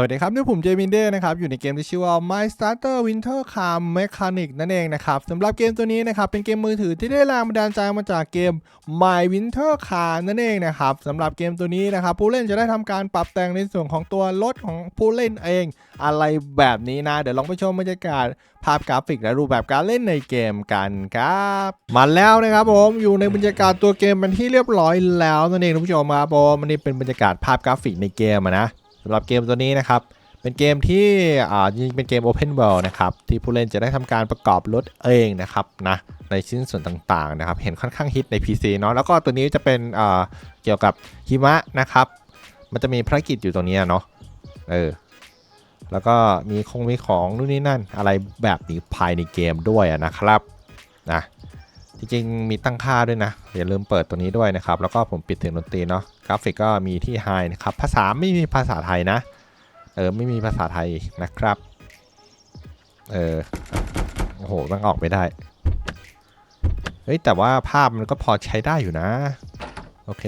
สวัสดีครับนี่ผมเจมินเดนะครับ อยู่ในเกมที่ชื่อว่า My Starter Winter Car Mechanic นั่นเองนะครับสำหรับเกมตัวนี้นะครับ เป็นเกมมือถือที่ได้แรงบันดาลใจมาจากเกม My Winter Car นั่นเองนะครับสำหรับเกมตัวนี้นะครับ ผู้เล่นจะได้ทำการปรับแต่งในส่วนของตัวรถของผู้เล่นเอง อะไรแบบนี้นะ เดี๋ยวลองไปชมบรรยากาศภาพกราฟิกและรูปแบบการเล่นในเกมกันครับมาแล้วนะครับผมอยู่ในบรรยากาศตัวเกมเป็นที่เรียบร้อยแล้วนั่นเองท่านผู้ชมครับผมอันนี้เป็นบรรยากาศภาพกราฟิกในเกมนะำหรับเกมตัวนี้นะครับ เป็นเกมที่อ่าจริงเป็นเกม Open World นะครับ ที่ผู้เล่นจะได้ทำการประกอบรถเองนะครับนะในชิ้นส่วนต่างๆนะครับ เห็นค่อนข้างฮิตใน PC เนาะแล้วก็ตัวนี้จะเป็นอ่าเกี่ยวกับหิมะนะครับ มันจะมีภารกิจอยู่ตรงนี้เนาะเออแล้วก็มีคงมีของนู่นนี่นั่นอะไรแบบนี้ภายในเกมด้วยนะครับนะ จริงๆ มีตั้งค่าด้วยนะ อย่าลืมเปิดตัวนี้ด้วยนะครับ แล้วก็ผมปิดเสียงดนตรีเนาะกราฟิกก็มีที่ High นะครับ ภาษาไม่มีภาษาไทยนะ เออ ไม่มีภาษาไทยนะครับ เออ โอ้โหมันออกไม่ได้ เฮ้ย แต่ว่าภาพมันก็พอใช้ได้อยู่นะ โอเค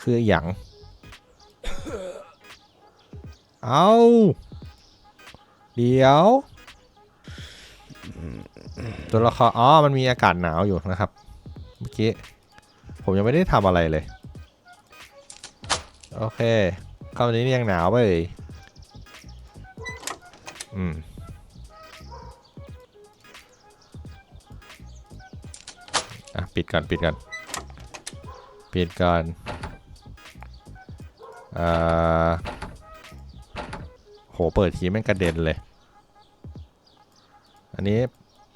คืออย่าง เอา เดี๋ยว ตัวละครอ๋อ มันมีอากาศหนาวอยู่นะครับ เมื่อกี้ ผมยังไม่ได้ทำอะไรเลย โอเคเข้าวันนี้ยังหนาวไปเลยอืมอะ ปิดก่อน ปิดก่อน ปิดก่อนอ่าโห เปิดทีแม่งกระเด็นเลย อันนี้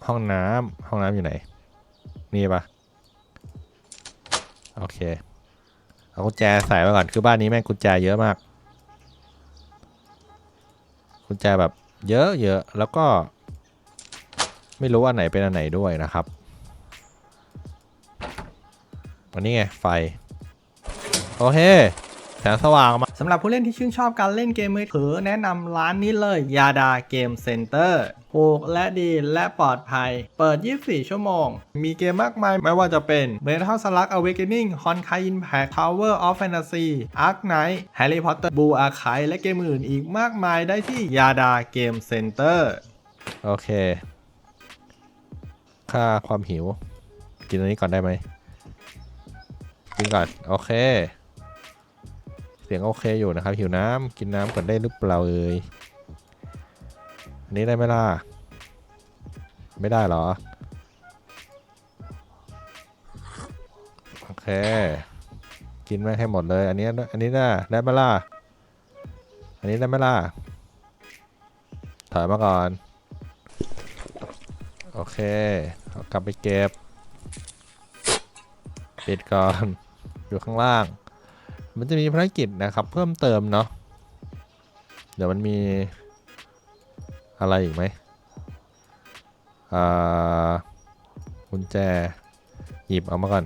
ห้องน้ำห้องน้ำอยู่ไหน นี่ปะโอเค เอากุญแจใส่ไว้ก่อน คือบ้านนี้แม่งกุญแจเยอะมาก กุญแจแบบเยอะเยอะแล้วก็ ไม่รู้อันไหนเป็นอันไหนด้วยนะครับวันนี้ไงไฟ โอเค แสงสว่างมาสำหรับผู้เล่นที่ชื่นชอบการเล่นเกมมือถือแนะนำร้านนี้เลยยาดาเกมเซ็นเตอร์ถูกและดีและปลอดภัย เปิด 24 ชั่วโมง มีเกมมากมายไม่ว่าจะเป็น Metal Slug Awakening Honkai Impact Tower of Fantasy Ark Knight Harry Potter Blue Archive และเกมอื่นอีกมากมายได้ที่ยาดาเกมเซ็นเตอร์โอเค ค่าความหิว กินอันนี้ก่อนได้ไหมกินก่อน โอเค เสียงโอเคอยู่นะครับ หิวน้ำกินน้ำก่อนได้หรือเปล่าเอ่ยอันนี้ได้ไหมล่ะ ไม่ได้หรอ โอเค กินไม่ให้หมดเลย อันนี้อันนี้ได้ได้ไหมล่ะ อันนี้ได้ไหมล่ะ ถอยมาก่อน โอเคเอากลับไปเก็บ ปิดก่อน อยู่ข้างล่าง มันจะมีภารกิจนะครับ เพิ่มเติมเนาะเดี๋ยวมันมีอะไรอีกไหมอ่ากุญแจหยิบเอามาก่อน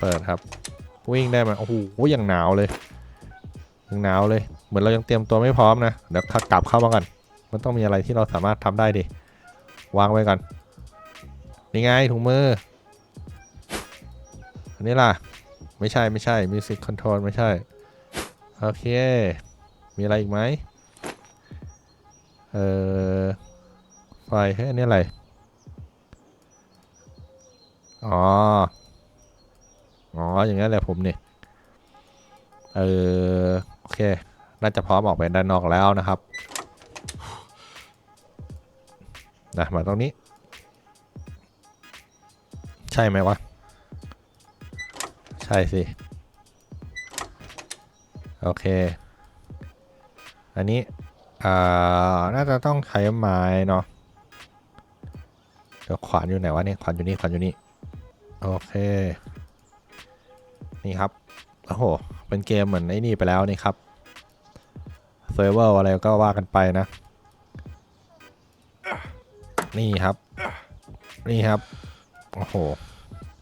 เปิดครับ วิ่งได้ไหมโอ้โหอยังหนาวเลยยังหนาวเลย เหมือนเรายังเตรียมตัวไม่พร้อมนะ เดี๋ยวกลับเข้ามาก่อน มันต้องมีอะไรที่เราสามารถทำได้ดิ วางไว้ก่อน นี่ไงถุงมือ อันนี้ล่ะ ไม่ใช่ไม่ใช่ Music Control ไม่ใช่ โอเค มีอะไรอีกไหมเออไฟเฮ้ยอันนี้อะไร อ๋อ อ๋อ อย่างนั้นแหละผมเนี่ยเออโอเค น่าจะพร้อมออกไปด้านนอกแล้วนะครับนะมาตรงนี้ ใช่ไหมวะ ช่สิ โอเค อันนี้ อ่า น่าจะต้องใช้ไม้เนาะเดี๋ยวขวานอยู่ไหนวะเนี่ยขวานอยู่นี่ขวานอยู่นี่ โอเค นี่ครับ โอ้โห เป็นเกมเหมือนไอ้นี่ไปแล้วนี่ครับเซิร์ฟเวอร์อะไรก็ว่ากันไปนะ นี่ครับ นี่ครับ โอ้โห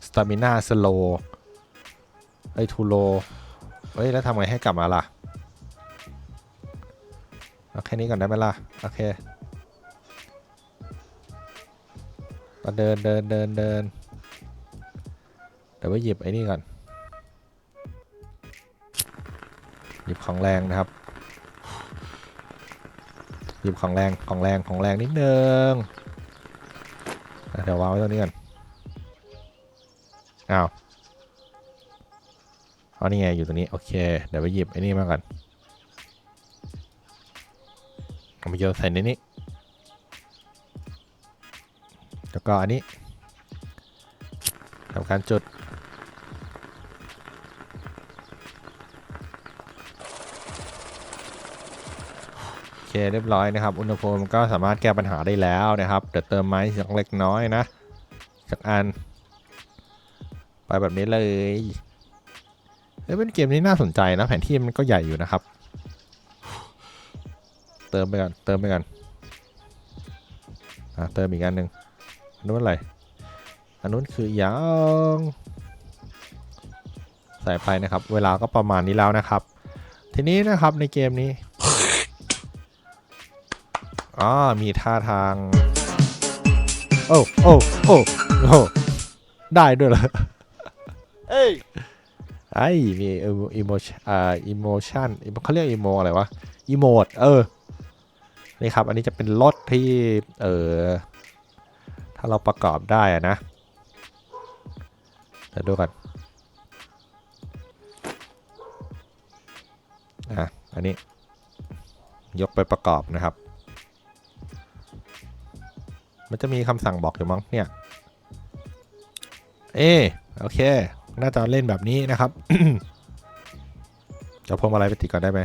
สตามิน่าสโล ไอ้ทูโลเฮ้ย แล้วทำไงให้กลับมาล่ะเอาแค่นี้ก่อนได้ไหมล่ะ โอเคมาเดินเดินเดินเดินเดี๋ยวไปหยิบไอ้นี่ก่อน หยิบของแรงนะครับ หยิบของแรงของแรงของแรงนิดนึงอะเดี๋ยววางไว้ตรงนี้ก่อน อ้าว อ๋อนี่ไงอยู่ตรงนี้โอเค เดี๋ยวไปหยิบไอ้นี่มาก่อนเอามาโยนใส่ในนี้ แล้วก็อันนี้ทำการจุด โอเคเรียบร้อยนะครับ อุณหภูมิก็สามารถแก้ปัญหาได้แล้วนะครับ เดี๋ยวเติมไม้สักเล็กน้อยนะ สักอัน ไปแบบนี้เลย เฮ้ยเป็นเกมนี้น่าสนใจนะ แผนที่มันก็ใหญ่อยู่นะครับ เติมไปก่อนเติมไปก่อนอะเติมอีกอันหนึ่งอันนู้นอะไรอันนู้นคือยางใส่ไปนะครับ เวลาก็ประมาณนี้แล้วนะครับ ทีนี้นะครับในเกมนี้อ๋อมีท่าทาง โอ้โอ้โอ้โอ้ได้ด้วยเหรอเอ้ย ไอ้มีอิโมชันอ่าอิโมชันเขาเรียกอิโมอะไรวะอิโมดเออนี่ครับอันนี้จะเป็นรถที่เออถ้าเราประกอบได้อะนะเดี๋ยวดูกันอะอันนี้ยกไปประกอบนะครับ มันจะมีคำสั่งบอกอยู่มั้งเนี่ย เอโอเค น่าจะเล่นแบบนี้นะครับจะพวงมาลัยไปติดก่อนได้ไหม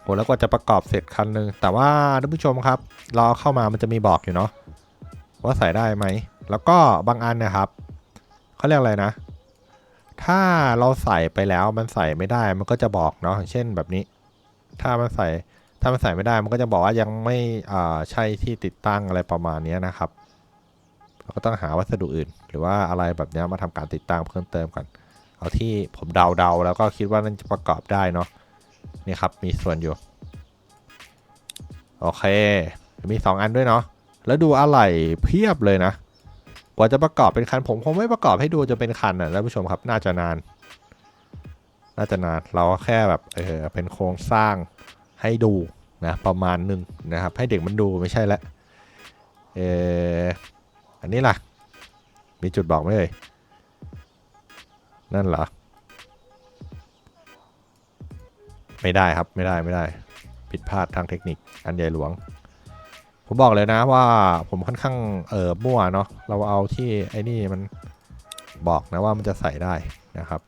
โหแล้วก็จะประกอบเสร็จคันหนึ่งแต่ว่าท่านผู้ชมครับรอเข้ามามันจะมีบอกอยู่เนาะว่าใส่ได้ไหม แล้วก็บางอันนะครับเขาเรียกอะไรนะ ถ้าเราใส่ไปแล้วมันใส่ไม่ได้มันก็จะบอกเนาะเช่นแบบนี้ ถ้ามันใส่ถ้ามันใส่ไม่ได้มันก็จะบอกว่ายังไม่ใช่ที่ติดตั้งอะไรประมาณนี้นะครับ เราก็ต้องหาวัสดุอื่น หรือว่าอะไรแบบนี้มาทำการติดตั้งเพิ่มเติมก่อน เอาที่ผมเดาๆแล้วก็คิดว่านั่นจะประกอบได้เนาะนี่ครับมีส่วนอยู่ โอเค มี 2 อันด้วยเนาะแล้วดูอะไหล่เพียบเลยนะกว่าจะประกอบเป็นคันผมคงไม่ประกอบให้ดูจะเป็นคันนะท่านผู้ชมครับน่าจะนาน น่าจะนานเราก็แค่แบบเออเป็นโครงสร้างให้ดูนะประมาณหนึ่งนะครับ ให้เด็กมันดูไม่ใช่ล้วเออ อันนี้ล่ะ มีจุดบอกไหมเอ่ย นั่นเหรอ ไม่ได้ครับ ไม่ได้ ไม่ได้ ผิดพลาดทางเทคนิค อันใหญ่หลวง ผมบอกเลยนะว่าผมค่อนข้าง เออมั่วเนาะ เราเอาที่ไอ้นี่มันบอกนะว่ามันจะใส่ได้นะครับ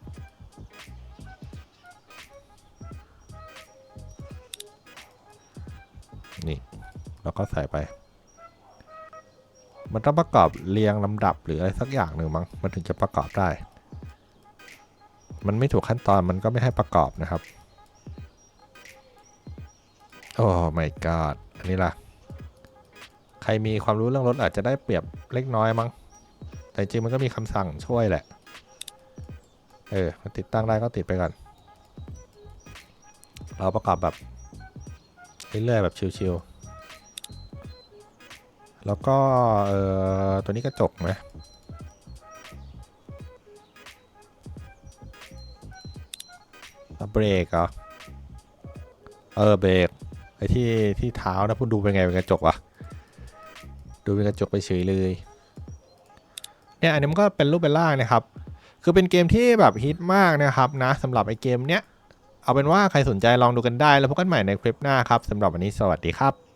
นี่แล้วก็ใส่ไป มันต้องประกอบเรียงลำดับหรืออะไรสักอย่างหนึ่งมั้งมันถึงจะประกอบได้ มันไม่ถูกขั้นตอนมันก็ไม่ให้ประกอบนะครับโอ้ my god อันนี้ล่ะ ใครมีความรู้เรื่องรถอาจจะได้เปรียบเล็กน้อยมั้งแต่จริงมันก็มีคำสั่งช่วยแหละ เออมันติดตั้งได้ก็ติดไปก่อน เราประกอบแบบเรื่อยๆแบบชิวๆ แล้วก็เออตัวนี้กระจกไหมเบรกเหรอ เออเบรกไอ้ที่ที่เท้านะพูดดูเป็นไงเป็นกระจกวะดูเป็นกระจกไปเฉยเลยเนี่ยอันนี้มันก็เป็นรูปเป็นร่างนะครับ คือเป็นเกมที่แบบฮิตมากนะครับนะสำหรับไอ้เกมเนี้ย เอาเป็นว่าใครสนใจลองดูกันได้แล้วพบกันใหม่ในคลิปหน้าครับสำหรับวันนี้สวัสดีครับ